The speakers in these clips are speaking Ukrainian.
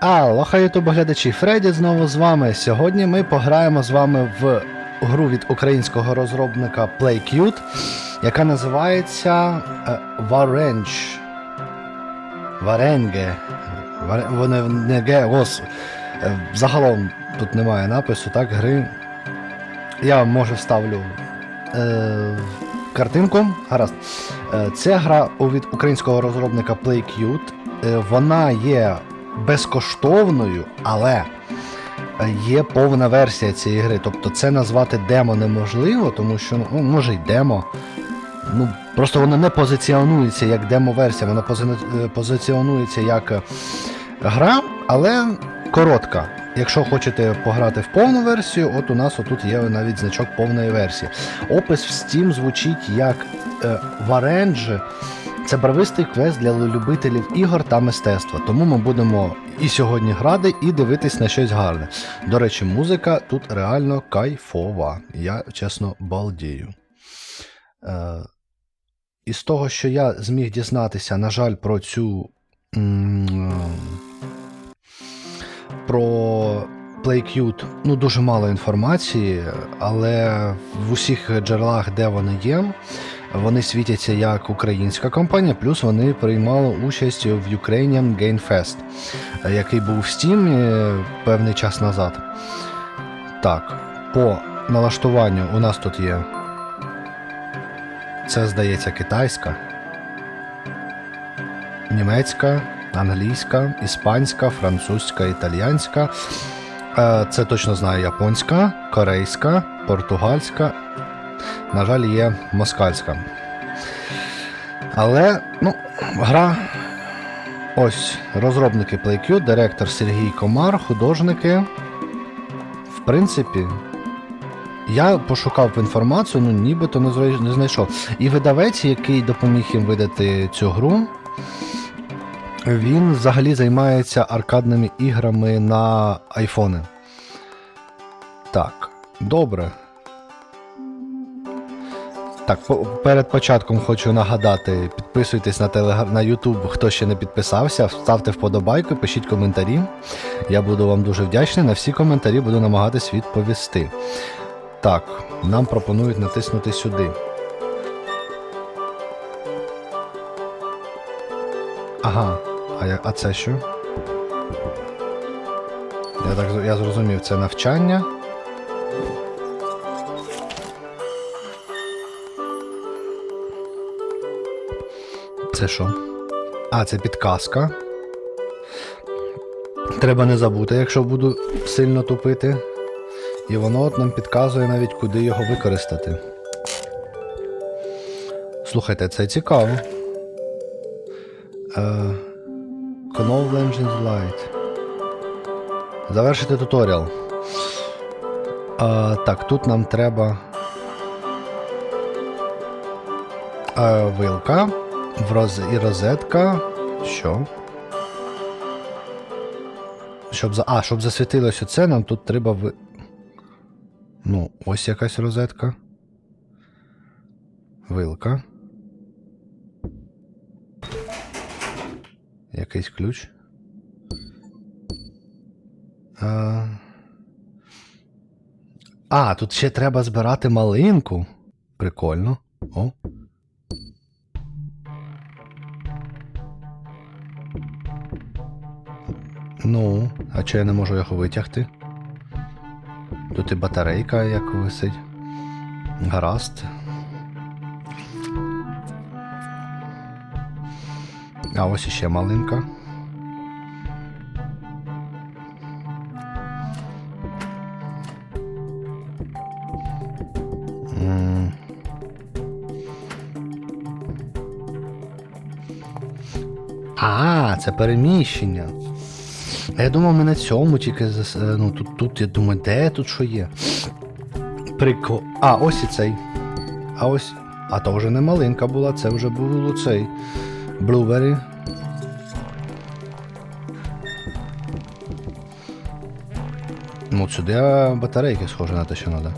Алло, хай ютуб глядачі, Фредді знову з вами. Сьогодні ми пограємо з вами в гру від українського розробника PlayCute, яка називається е, Varange. Варенге. Вони не ге. Е, Загалом тут немає напису, так, гри. Я може вставлю е, картинку. Гаразд. Е, Це гра від українського розробника PlayCute. Вона є безкоштовною, але є повна версія цієї гри. Тобто це назвати демо неможливо, тому що ну, може й демо. Ну, просто вона не позиціонується як демо-версія, вона е, позиціонується як е, гра, але коротка. Якщо хочете пограти в повну версію, от у нас отут є навіть значок повної версії. Опис в Steam звучить як е, Варенджі. Це барвистий квест для любителів ігор та мистецтва. Тому ми будемо і сьогодні грати, і дивитись на щось гарне. До речі, музика тут реально кайфова. Я чесно балдію. Е, із того, що я зміг дізнатися, на жаль, про цю. Про PlayCute ну, дуже мало інформації, але в усіх джерелах, де вони є, вони світяться як українська компанія, плюс вони приймали участь в Ukrainian Game Fest, е, який був в Steam е, певний час назад. Так, по налаштуванню у нас тут є. Це, здається, китайська, німецька, англійська, іспанська, французька, італіянська. Е, Це точно знаю японська, корейська, португальська. На жаль, є москальська. Але, ну, гра. Ось розробники PlayQ, директор Сергій Комар, художники. В принципі, я пошукав інформацію, ну нібито не знайшов. І видавець, який допоміг їм видати цю гру, він взагалі займається аркадними іграми на айфони. Так, добре. Так, по- перед початком хочу нагадати: підписуйтесь на телеграм на YouTube, хто ще не підписався, ставте вподобайку, пишіть коментарі. Я буду вам дуже вдячний. На всі коментарі буду намагатись відповісти. Так, нам пропонують натиснути сюди. Ага, а, я, а це що? Я так я зрозумів, це навчання. Це що? А, це підказка. Треба не забути, якщо буду сильно тупити. І воно от нам підказує навіть, куди його використати. Слухайте, це цікаво. Е, Knowledge Engines Light. Завершити туторіал. Е, так, тут нам треба. Е, вилка. В роз... І розетка. Що? Щоб за... А, щоб засвітилось оце, нам тут треба ви. Ну, ось якась розетка. Вилка. Якийсь ключ. А, а, тут ще треба збирати малинку. Прикольно. О. Ну, а чи я не можу його витягти? Тут і батарейка як висить. Гаразд. А ось іще малинка. А, це переміщення. Я думав, ми на цьому тільки е, ну, тут, тут, я думаю, де тут що є? Прикол. А, ось і цей. А ось. А то вже не малинка була, це вже був цей. Блубері. Ну, сюди батарейки схоже на те, що треба.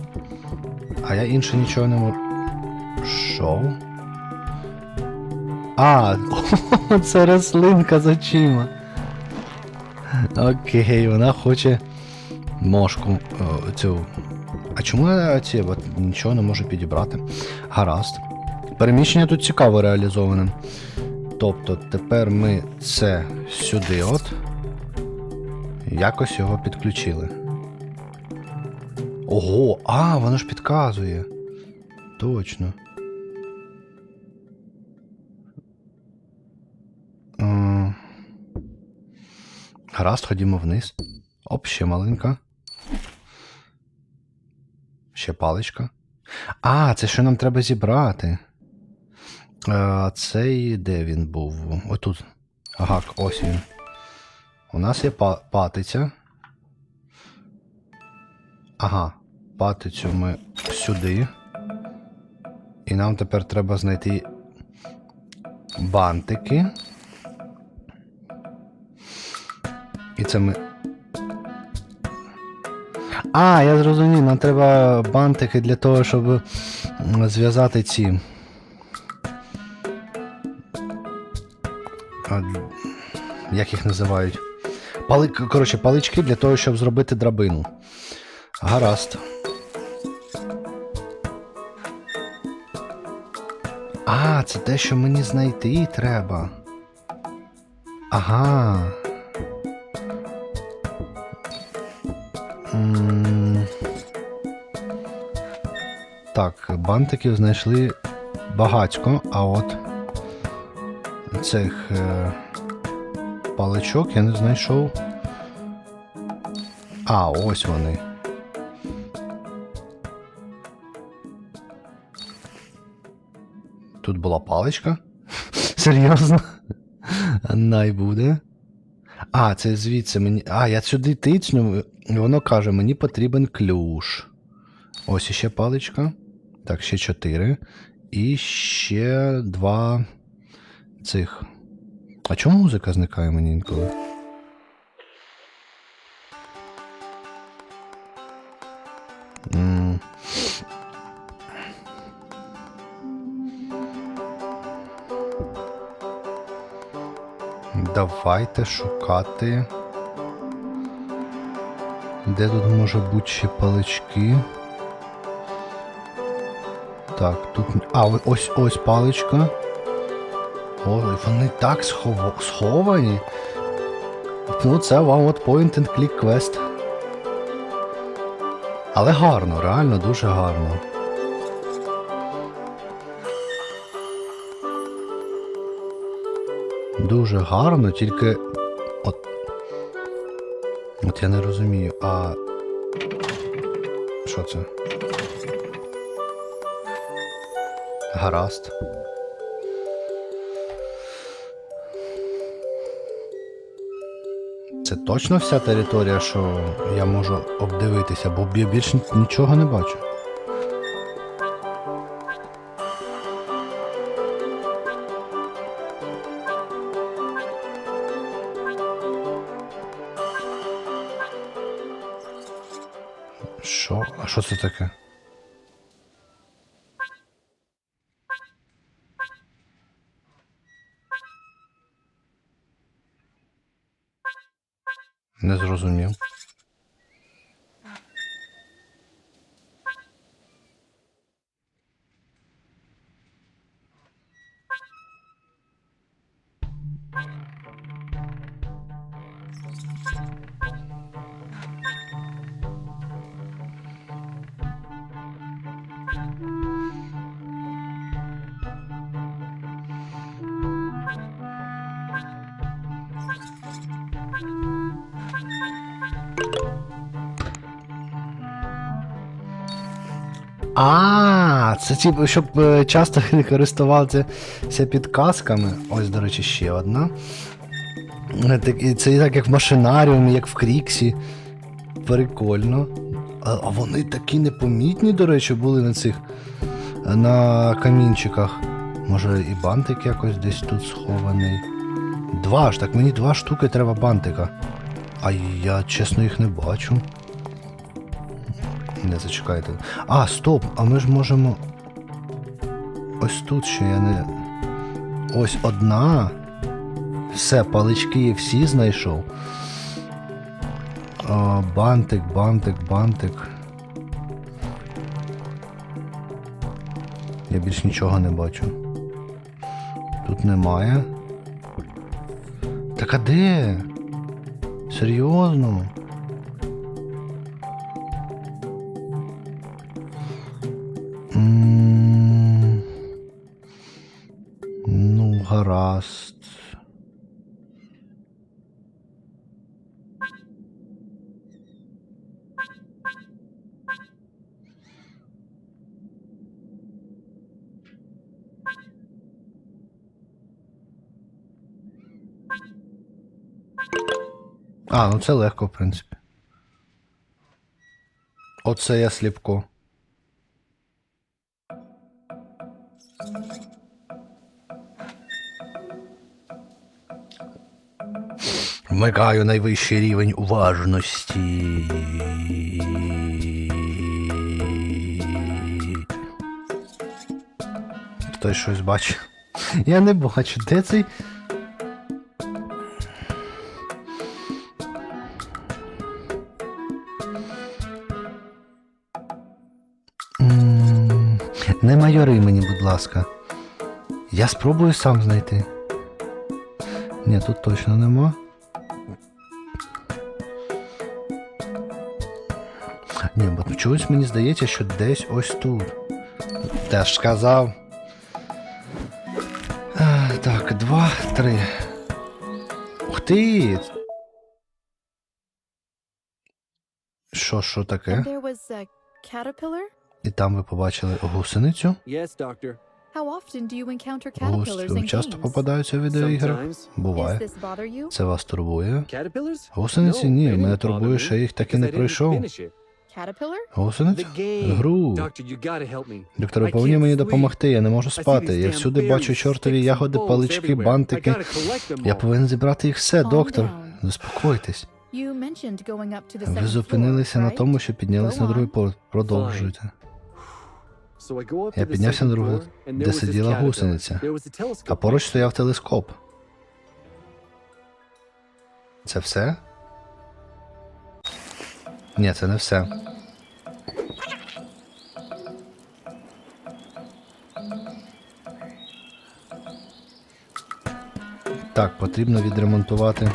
А я інше нічого не можу. Що? А, це рослинка з очима. Окей, вона хоче мошку о, цю. А чому я ці от, нічого не можу підібрати? Гаразд. Переміщення тут цікаво реалізоване. Тобто тепер ми це сюди от. Якось його підключили. Ого, а, воно ж підказує. Точно. Гаразд, ходімо вниз. Оп, ще маленька. Ще паличка. А, це що нам треба зібрати. А, цей де він був? Отут. Гак, ось він. У нас є па- патиця. Ага, патицю ми сюди. І нам тепер треба знайти бантики. І це ми. А, я зрозумів, нам треба бантики для того, щоб зв'язати ці. Як їх називають? Пали... Коротше, палички для того, щоб зробити драбину. Гаразд. А, це те, що мені знайти треба. Ага. Так, бантиків знайшли багатько, а от цих е, паличок я не знайшов. А, ось вони. Тут була паличка. Серйозно? Най буде. А, це звідси мені. А, я сюди тицню, і воно каже, мені потрібен ключ. Ось іще паличка. Так, ще чотири. І ще два цих. А чому музика зникає мені інколи? М. Давайте шукати. Де тут може бути ще палички? Так, тут. А, ось ось паличка. Ой, вони так схово... сховані. Ну, це вам от point and click quest. Але гарно, реально дуже гарно. Дуже гарно, тільки. От. От я не розумію, а. Що це? Гаразд. Це точно вся територія, що я можу обдивитися, бо я більше нічого не бачу. Що? А що це таке? Не зрозумів. А, це типу, щоб е, часто не користувався підказками. Ось, до речі, ще одна. Е, Це так як в машинаріумі, як в Кріксі. Прикольно. А, а вони такі непомітні, до речі, були на цих е, на камінчиках. Може і бантик якось десь тут схований. Два ж, так мені два штуки треба бантика. А я чесно їх не бачу. Не зачекайте. А, стоп! А ми ж можемо. Ось тут ще я не. Ось одна. Все, палички всі знайшов. А, бантик, бантик, бантик. Я більш нічого не бачу. Тут немає. Так а де? Серйозно? Ну, гаразд. А, ну це легко, в принципі. Оце я сліпко. Вмикаю найвищий рівень уважності. Хтось щось бачить. Я не бачу, де цей. Не майори мені, будь ласка. Я спробую сам знайти. Ні, тут точно нема. Чогось мені здається, що десь ось тут. Теж сказав. Так, два, три. Ух ти! Що, що таке? І там ви побачили гусеницю. Yes, Doctor. How often do you encounter caterpillars Густі in часто попадаються в відеоіграх. Буває. Це вас турбує. Гусениці ні, мене турбує, що я їх так і не пройшов. Game. Гру. Doctor, you gotta help me. Доктор, ви I повинні мені допомогти, я не можу спати. Я всюди бачу чортові ягоди, палички, бантики. Я повинен зібрати їх все, доктор. Заспокойтесь. You mentioned going up to the Ви second зупинилися на тому, що піднялися на другий поверх. Продовжуйте. Я to the піднявся на and де сиділа гусениця. А поруч стояв телескоп. Це все? Ні, це не все. Так, потрібно відремонтувати.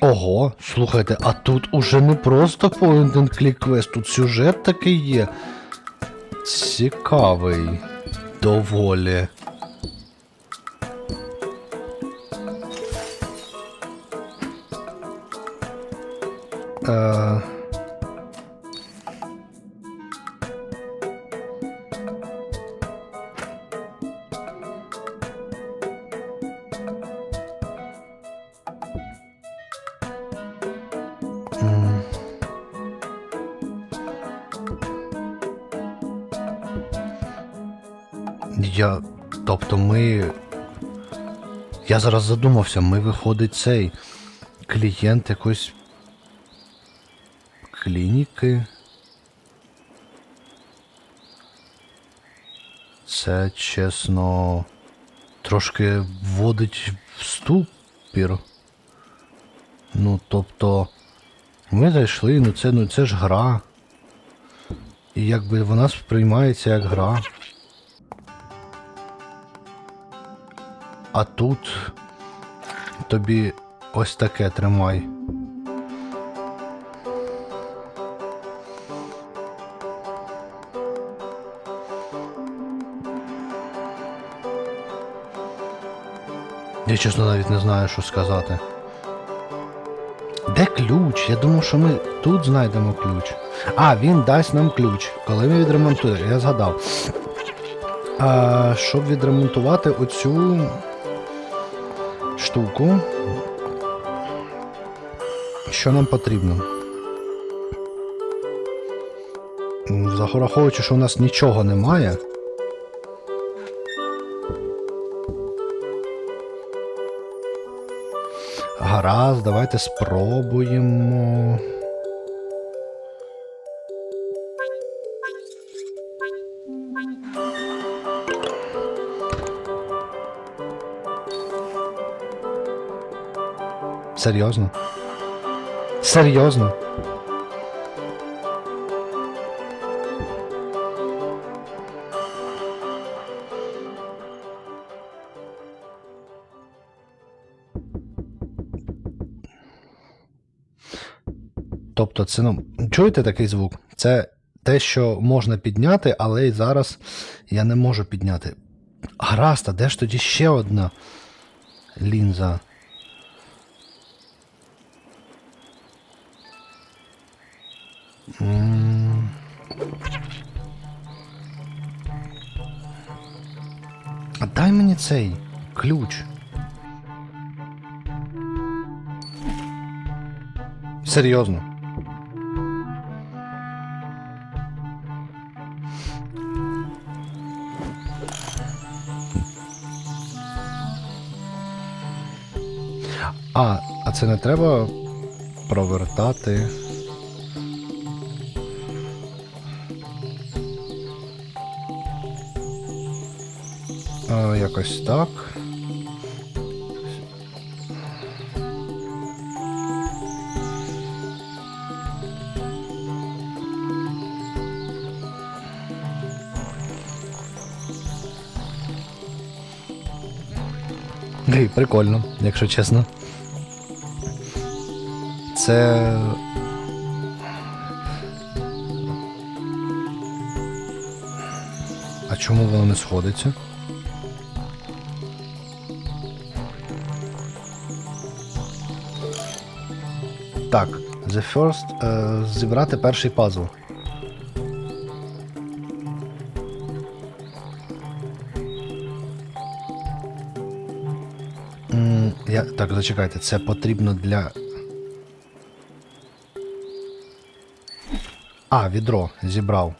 Ого, слухайте, а тут уже не просто point and click quest, тут сюжет такий є. Цікавий. Доволі. Е... Я. Тобто ми. Я зараз задумався, ми виходить цей клієнт якоїсь клініки. Це чесно. Трошки вводить в ступір. Ну, тобто. Ми зайшли, ну це, ну це ж гра. І якби вона сприймається як гра. А тут тобі ось таке тримай. Чесно навіть не знаю, що сказати. Де ключ? Я думав, що ми тут знайдемо ключ. А, він дасть нам ключ, коли ми відремонтуємо. Я згадав. А, щоб відремонтувати оцю штуку. Що нам потрібно? М, Зараховуючи, що у нас нічого немає. раз, давайте спробуємо. Серйозно? Серйозно? Тобто, це ну. Чуєте такий звук? Це те, що можна підняти, але й зараз я не можу підняти. Гаразд, а де ж тоді ще одна лінза? А дай мені цей ключ. Серйозно. Це не треба провертати. А, якось так. Прикольно, якщо чесно. Це. А чому воно не сходиться? Так, The First. Е, зібрати перший пазл. Я, так, зачекайте, це потрібно для. А, відро зібрав.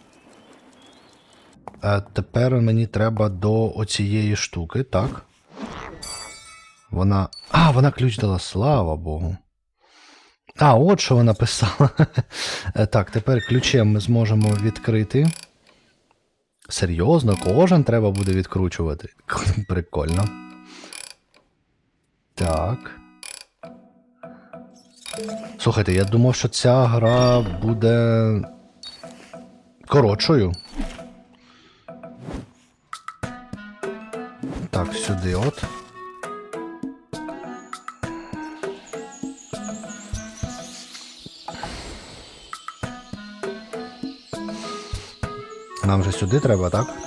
Е, тепер мені треба до оцієї штуки, так? Вона. А, вона ключ дала, слава Богу. А, от що вона писала. Е, так, тепер ключем ми зможемо відкрити. Серйозно, кожен треба буде відкручувати. Прикольно. Так. Слухайте, я думав, що ця гра буде коротшою. Так, сюди от. Нам же сюди треба, так?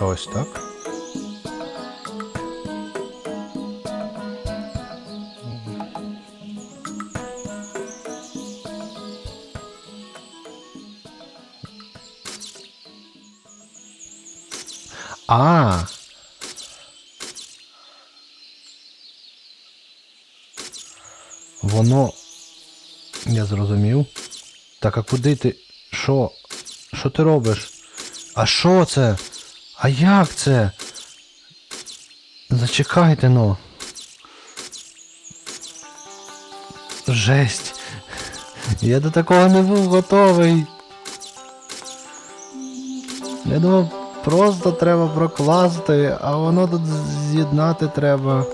А ось так? А. Воно. Я зрозумів. Так, а куди ти. Що? Що ти робиш? А що це? А як це? Зачекайте ну. Жесть. Я до такого не був готовий. Я думав, просто треба прокласти, а воно тут з'єднати треба.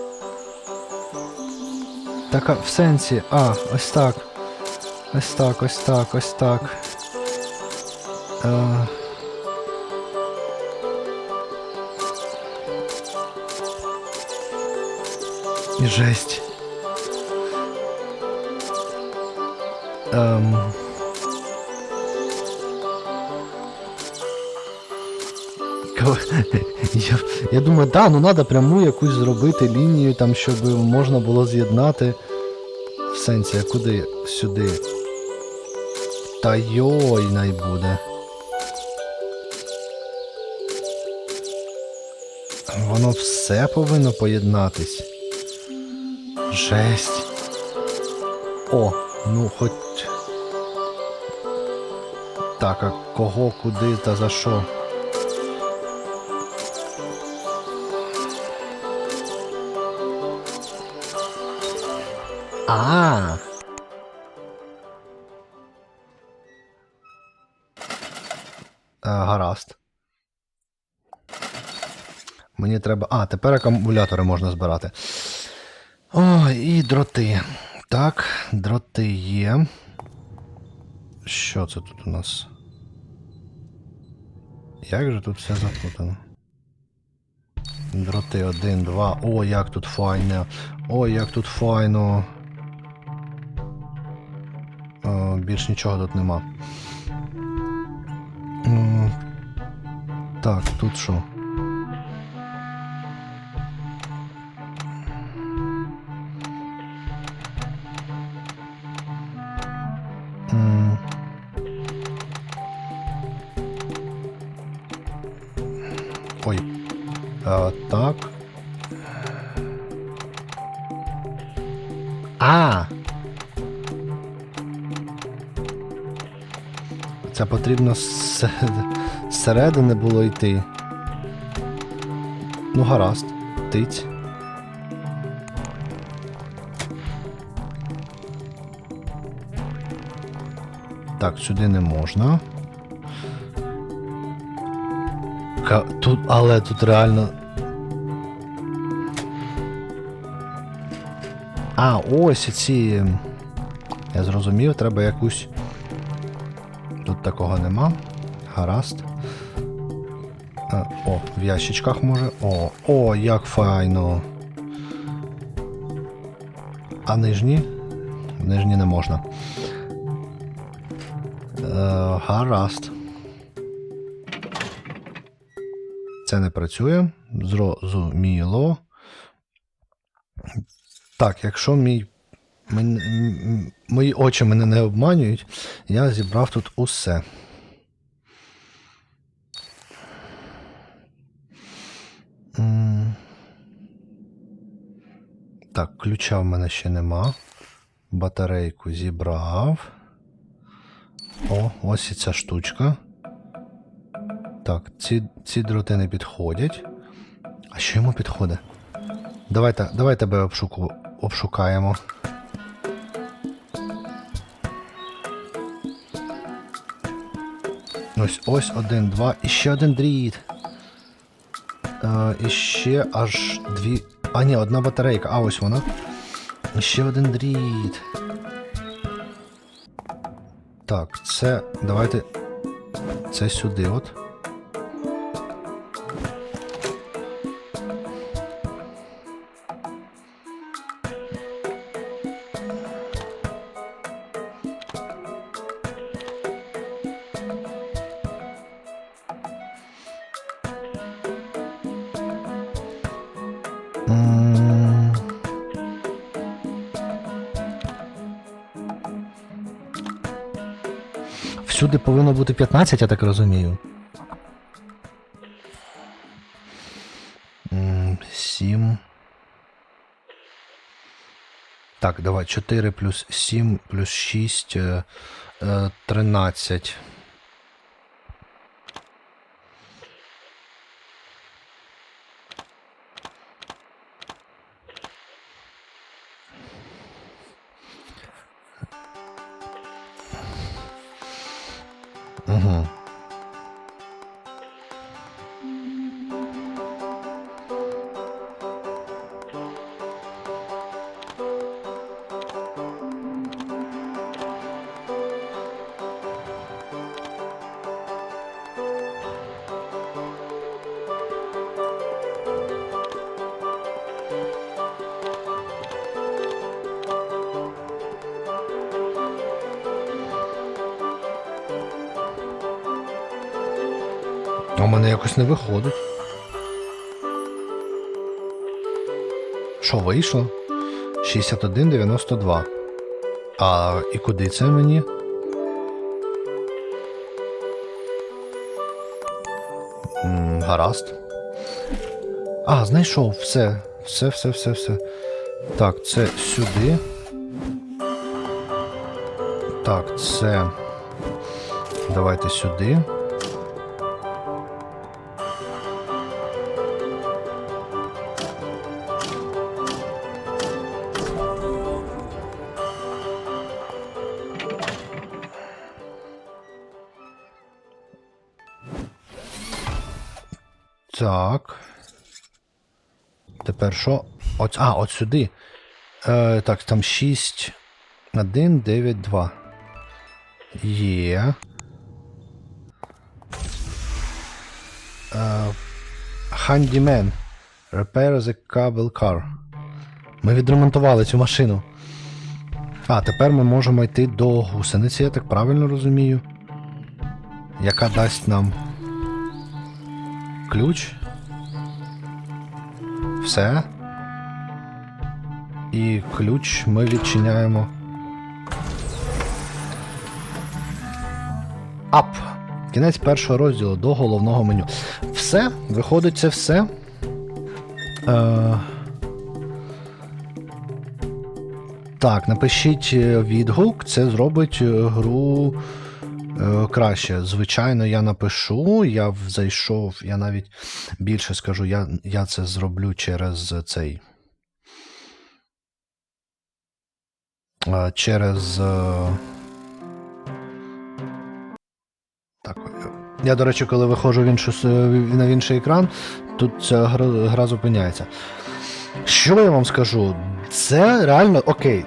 Так, в сенсі. А, ось так. Ось так, ось так, ось так. Е... жесть. Ем... Я, я думаю, да, ну треба пряму якусь зробити лінію, там, щоб можна було з'єднати. В сенсі, а куди? Сюди. Та йой най буде. Воно все повинно поєднатись. Жесть. О, ну хоч. Так, а кого, куди та за що? А. Е, Гаразд. Мені треба. А, тепер акумулятори можна збирати. О, і дроти. Так, дроти є. Що це тут у нас? Як же тут все запутано? Дроти 1, 2. О, як тут файно. О, як тут файно. О, більш нічого тут нема. Так, тут що? Потрібно зсередини було йти. Ну, гаразд. Тиць. Так, сюди не можна. Тут, але тут реально. А, ось ці. Я зрозумів, треба якусь. Такого нема. Гаразд. Е, О, в ящичках може. О, о, як файно. А нижні? Нижні не можна. Е, гаразд. Це не працює. Зрозуміло. Так, якщо мій, мої очі мене не обманюють, я зібрав тут усе. Так, ключа в мене ще нема. Батарейку зібрав. О, ось і ця штучка. Так, ці, ці дроти не підходять. А що йому підходить? Давайте, давай тебе обшуку, обшукаємо. Ось ось один, два. І ще один дріт. Е, і ще аж дві. А, ні, одна батарейка. А ось вона. І ще один дріт. Так, це. Давайте. Це сюди от. Всюди повинно бути 15, я так розумію. 7. Так, давай 4 плюс 7 плюс 6 е, е, 13. Мене якось не виходить. Що вийшло? 61,92. А і куди це мені? Гаразд. А, знайшов, все. Все, все, все, все. Так, це сюди. Так, це. Давайте сюди. Так. Тепер що? От, а, от сюди. Е, так, там 6. 1, 9, 2. Є. Е, Handyman. Repair the cable car. Ми відремонтували цю машину. А, тепер ми можемо йти до гусениці, я так правильно розумію. Яка дасть нам ключ. Все. І ключ ми відчиняємо. Ап. Кінець першого розділу до головного меню. Все, виходить, це все. Е... Так, напишіть е, відгук, це зробить е, гру краще. Звичайно, я напишу, я зайшов, я навіть більше скажу, я, я це зроблю через цей. е, Через. е, Так. е, Я, до речі, коли виходжу в іншу, на інший екран, тут ця гра, гра зупиняється. Що я вам скажу? Це реально окей.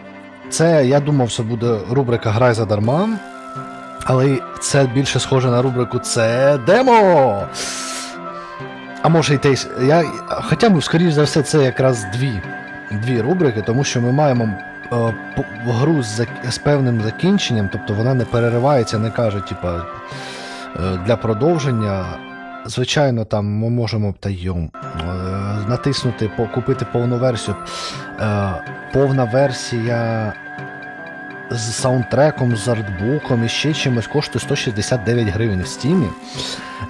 Це, я думав, це буде рубрика Грай задарма. Але це більше схоже на рубрику Це демо. А може й те. Я, хоча б, скоріш за все, це якраз дві, дві рубрики, тому що ми маємо е, по- гру з, з певним закінченням, тобто вона не переривається, не каже, типа, е, для продовження. Звичайно, там ми можемо та йом, е, натиснути, купити повну версію. Повна версія з саундтреком, з артбуком і ще чимось коштує 169 гривень в стімі.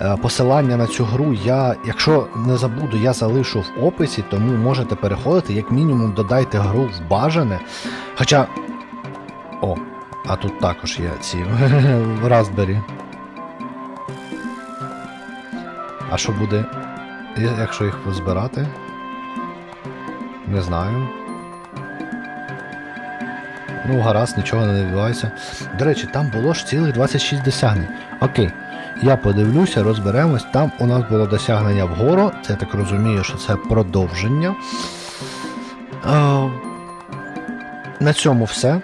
Е, Посилання на цю гру я, якщо не забуду, я залишу в описі, тому можете переходити, як мінімум додайте гру в бажане. Хоча. О, а тут також є ці Raspberry. А що буде, якщо їх збирати? Не знаю. Ну, гаразд, нічого не відбувається. До речі, там було ж цілих 26 досягнень. Окей, я подивлюся, розберемось. Там у нас було досягнення вгору. Це я так розумію, що це продовження. Е, на цьому все.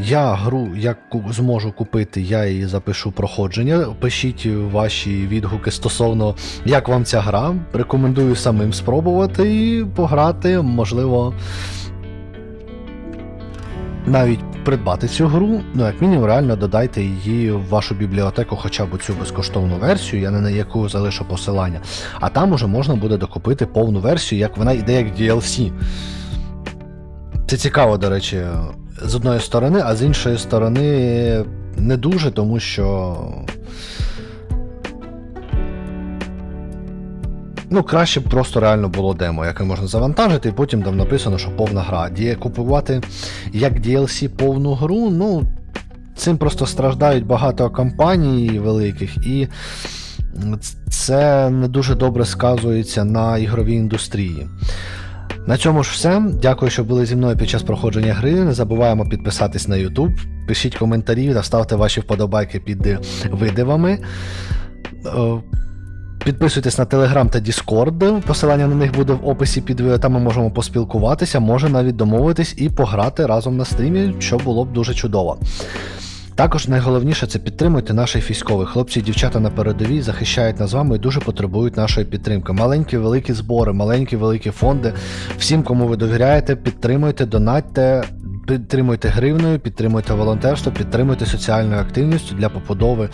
Я гру, як зможу купити, я її запишу проходження. Пишіть ваші відгуки стосовно, як вам ця гра. Рекомендую самим спробувати і пограти, можливо, навіть придбати цю гру. Ну, як мінімум, реально додайте її в вашу бібліотеку, хоча б цю безкоштовну версію, я не на яку залишу посилання. А там уже можна буде докупити повну версію, як вона йде як DLC. Це цікаво, до речі, з одної сторони, а з іншої сторони не дуже, тому що. Ну, краще б просто реально було демо, яке можна завантажити, і потім там написано, що повна гра. Ді- Купувати як DLC повну гру, ну, цим просто страждають багато компаній великих, і це не дуже добре сказується на ігровій індустрії. На цьому ж все. Дякую, що були зі мною під час проходження гри. Не забуваємо підписатись на YouTube, пишіть коментарі та ставте ваші вподобайки під е, видивами. Підписуйтесь на Telegram та Discord, посилання на них буде в описі під відео, там ми можемо поспілкуватися, може навіть домовитись і пограти разом на стрімі, що було б дуже чудово. Також найголовніше це підтримуйте наших військових. Хлопці і дівчата на передовій захищають нас з вами і дуже потребують нашої підтримки. Маленькі великі збори, маленькі великі фонди. Всім, кому ви довіряєте, підтримуйте, донатьте, підтримуйте гривною, підтримуйте волонтерство, підтримуйте соціальною активністю для побудови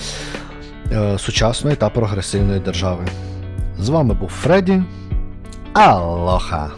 сучасної та прогресивної держави. З вами був Фредді. Алоха!